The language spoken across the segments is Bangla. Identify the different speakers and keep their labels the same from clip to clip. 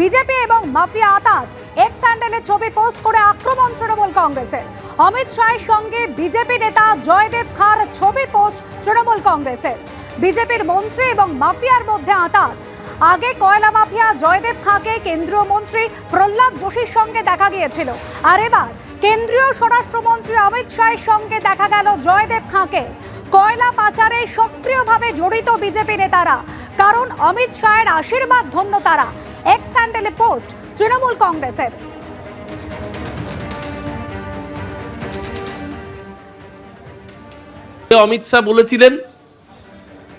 Speaker 1: বিজেপি এবং মাফিয়া আতাত এক স্যান্ডেলে ছবি পোস্ট করে আক্রমণ তৃণমূল কংগ্রেসের অমিত শাহের সঙ্গে বিজেপি নেতা জয়দেব খার ছবি পোস্ট তৃণমূল কংগ্রেসের বিজেপির মন্ত্রী এবং মাফিয়ার মধ্যে আতাত আগে কয়লা মাফিয়া জয়দেব খাকে কেন্দ্রীয় মন্ত্রী প্রহ্লাদ যোশীর সঙ্গে দেখা গিয়েছিল আর এবার কেন্দ্রীয় স্বরাষ্ট্রমন্ত্রী অমিত শাহের সঙ্গে দেখা গেল জয়দেব খাঁকে কয়লা পাচারে সক্রিয়ভাবে জড়িত বিজেপি নেতারা কারণ অমিত শাহের আশীর্বাদ ধন্য তারা এক স্যান্ডেলে পোস্ট তৃণমূল কংগ্রেসের
Speaker 2: অমিত শাহ বলেছিলেন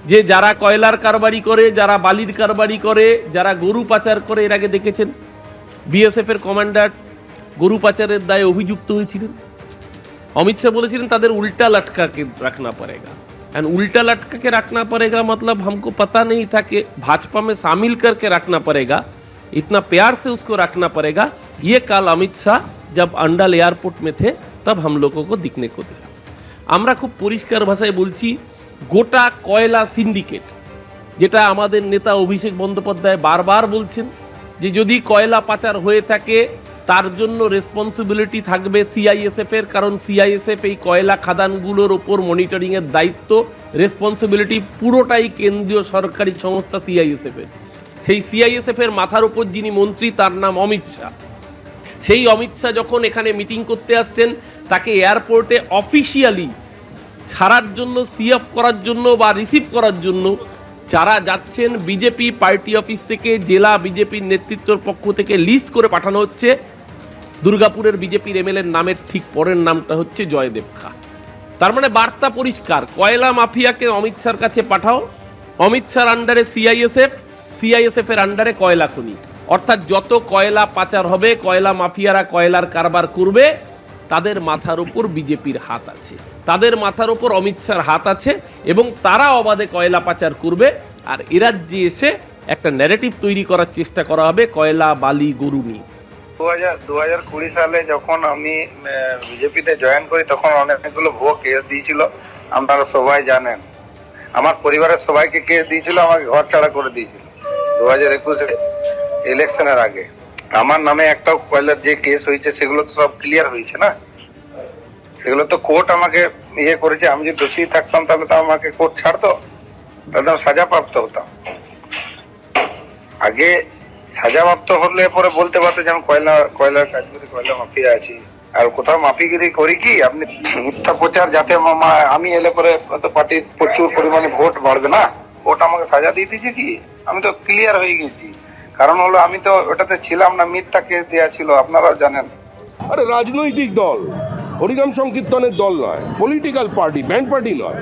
Speaker 2: যে যারা কয়লার কারবারি করে যারা বালির কারবারি করে যারা গরু পাচার করে এর আগে দেখেছেন বিএসএফ এর কমান্ডার গরু পাচারের দায়ে অভিযুক্ত হয়েছিলেন অমিত শাহ বলেছিলেন তাদের উল্টা লাটকা রাখনা পড়েগা एंड उल्टा लटका के रखना पड़ेगा मतलब हमको पता नहीं था कि भाजपा में शामिल करके रखना पड़ेगा इतना प्यार से उसको रखना पड़ेगा ये काल अमित शाह जब अंडाल एयरपोर्ट में थे तब हम लोगों को दिखने को दिया हमारा खूब परिष्कार भाषा बोल गोटा कयला सिंडिकेट जेटा नेता अभिषेक बंदोपाध्याय बार बार बोल कयला पाचार होता তার জন্য রেসপন্সিবিলিটি থাকবে সিআইএসএফ এর কারণ সিআইএসএফ এই কয়লা খাদানগুলোর ওপর মনিটরিংয়ের দায়িত্ব রেসপন্সিবিলিটি পুরোটাই কেন্দ্রীয় সরকারি সংস্থা সিআইএসএফ এর সেই সিআইএসএফ এর মাথার উপর যিনি মন্ত্রী তার নাম অমিত শাহ সেই অমিত শাহ যখন এখানে মিটিং করতে আসছেন তাকে এয়ারপোর্টে অফিসিয়ালি ছাড়ার জন্য সি অফ করার জন্য বা রিসিভ করার জন্য যারা যাচ্ছেন বিজেপি পার্টি অফিস থেকে জেলা বিজেপির নেতৃত্বর পক্ষ থেকে লিস্ট করে পাঠানো হচ্ছে দুর্গাপুরের বিজেপির এমএলএর নামের ঠিক পরের নামটা হচ্ছে জয়দেব খা তার মানে বার্তা পরিষ্কার কয়লা মাফিয়াকে অমিত শাহর কাছে পাঠাও অমিত শাহর আন্ডারে সিআইএসএফ সিআইএসএফ এর আন্ডারে কয়লা খনি অর্থাৎ যত কয়লা পাচার হবে কয়লা মাফিয়ারা কয়লার কারবার করবে তাদের মাথার উপর বিজেপির হাত আছে তাদের মাথার উপর অমিত শাহর হাত আছে এবং তারা অবাধে কয়লা পাচার করবে আর এরাজ্যে এসে একটা ন্যারেটিভ তৈরি করার চেষ্টা করা হবে কয়লা বালি গরু নিয়ে
Speaker 3: দু হাজার কুড়ি সালে যখন আমি বিজেপিতে জয়েন করি তখন অনেকগুলো ভুয়ো কেস দিয়েছিল আপনারা সবাই জানেন আমার পরিবারের সবাইকে কেস দিয়েছিল আমাকে ঘর ছাড়া করে দিয়েছিল দু হাজার একুশে ইলেকশনের আগে আমার নামে একটাও কয়লার যে কেস হয়েছে সেগুলো তো সব ক্লিয়ার হয়েছে না সেগুলো তো কোর্ট আমাকে ইয়ে করেছে আমি যদি দোষী থাকতাম তাহলে তো আমাকে কোর্ট ছাড়তো একদম সাজাপ্রাপ্ত হতাম আগে সাজাপ্রাপ্ত হলে পরে বলতে পারতো যে আমি কয়লা কয়লার কাজ করি কয়লা মাফিয়া আছি আর কোথাও মাফিগিরি করি কি আপনি মিথ্যা প্রচার যাতে আমি এলে পরে পার্টির প্রচুর পরিমাণে ভোট বাড়বে না ভোট আমাকে সাজা দিয়ে দিয়েছে কি আমি তো ক্লিয়ার হয়ে গেছি কারণ হলো আমি তো ওটাতে ছিলাম না মিথ্যা কেস দেওয়া ছিল আপনারাও জানেন
Speaker 4: আরে রাজনৈতিক দল হরিনাম সংকীর্তনের দল নয় পলিটিক্যাল পার্টি ব্যান্ড পার্টি নয়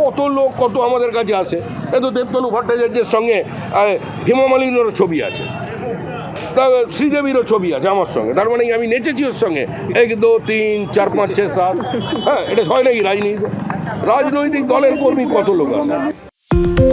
Speaker 4: কত লোক কত আমাদের কাছে আসে এ তো দেবতনু ভট্টাচার্যের সঙ্গে হেমামালিনোরও ছবি আছে শ্রীদেবীরও ছবি আছে আমার সঙ্গে তার মানে আমি নেচেছি ওর সঙ্গে এক দু তিন চার পাঁচ ছয় সাত হ্যাঁ এটা হয় নাকি রাজনীতি রাজনৈতিক দলের কর্মী কত লোক আছে